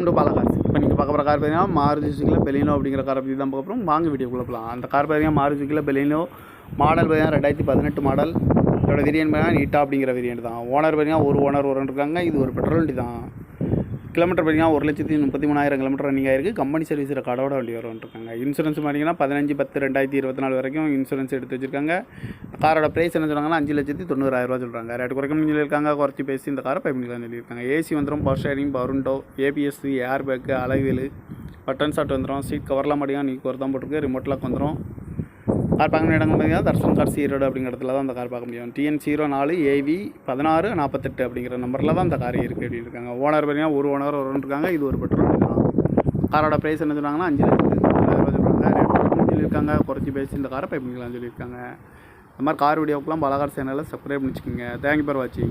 Welcome to Bala cars இப்போ நீங்கள் பார்க்க போகிற கார் பார்த்தீங்கன்னா மாருதி சுசுக்கியில் பெலினோ அப்படிங்கிற காரை பற்றி தான் பார்க்க போகிறோம் வாங்க வீடியோக்குள்ளே போகலாம் அந்த கார் பார்த்தீங்கன்னா மாருதி சுக்கில் பெலினோ மாடல் பார்த்தீங்கன்னா ரெண்டாயிரத்தி பதினெட்டு மாடல் இதோட வேரியன்ட் பார்த்தீங்கன்னா நீட்டா அப்படிங்கிற வேரியன்ட் தான். ஓனர் பார்த்தீங்கன்னா ஒரு ஓனர் ஒரு இருக்காங்க. இது ஒரு பெட்ரோல் வண்டி தான். கிலோமீட்டர் பார்த்தீங்கன்னா ஒரு லட்சத்தி முப்பத்தி மூணாயிரம் கிலோமீட்டர் ரன்னிங் ஆயிருக்கு. கம்பெனி சர்வீஸ் கடவோட வண்டி வரும் இருக்காங்க. இன்சூரன்ஸ் பார்த்தீங்கன்னா பதினஞ்சு பத்து ரெண்டாயிரத்தி இருபத்தி நாலு வரைக்கும் இன்சூரன்ஸ் எடுத்து வச்சுருக்காங்க. காரோட ப்ரைஸ் என்ன சொல்கிறாங்கன்னா அஞ்சு லட்சத்தி தொண்ணூறாயிரரூவா சொல்கிறாங்க ரேட் குறைக்கணும் சொல்லியிருக்காங்க. குறைச்சி பேசி இந்த காரை பை பண்ணிக்கலாம் சொல்லியிருக்காங்க ஏசி வந்துடும் power steering பவருண்டோ ABS air bag alloy wheel button start வந்துடும் சீட் கவர்லாம் மாட்டியா நீ ஒரு தான் போட்டிருக்கு ரிமோட் லாக் வந்துடும் கார் பார்க்க இடங்கள் பார்த்தீங்கன்னா தர்ஷன் கார் ஈரோடு அப்படிங்கிற இடத்துல தான் அந்த கார் பார்க்க முடியும். டிஎன் ஜீரோ நாலு ஏவி பதினாறு நாற்பத்தெட்டு அப்படிங்கிற நம்பரில் தான் அந்த கார் இருக்குது அப்படின்னு இருக்காங்க. ஓனர் பார்த்தீங்கன்னா ஒரு ஓனர் ஒரு இருக்காங்க. இது ஒரு பெட்ரோல் தான். காரோட ப்ரைஸ் என்ன சொன்னாங்கன்னா அஞ்சு லட்சத்து தொண்ணூறாயிரம் சொல்கிறாங்க ரேட் சொல்லியிருக்காங்க. குறைச்சி பேசி இந்த காரை பை பண்ணிக்கலாம்னு சொல்லியிருக்காங்க. இந்த மாதிரி கார் வீடியோக்கெலாம் பலகார் சேனலில் சப்ஸ்கிரைப் பண்ணிச்சுக்கோங்க. தேங்க்யூ ஃபார் வாட்சிங்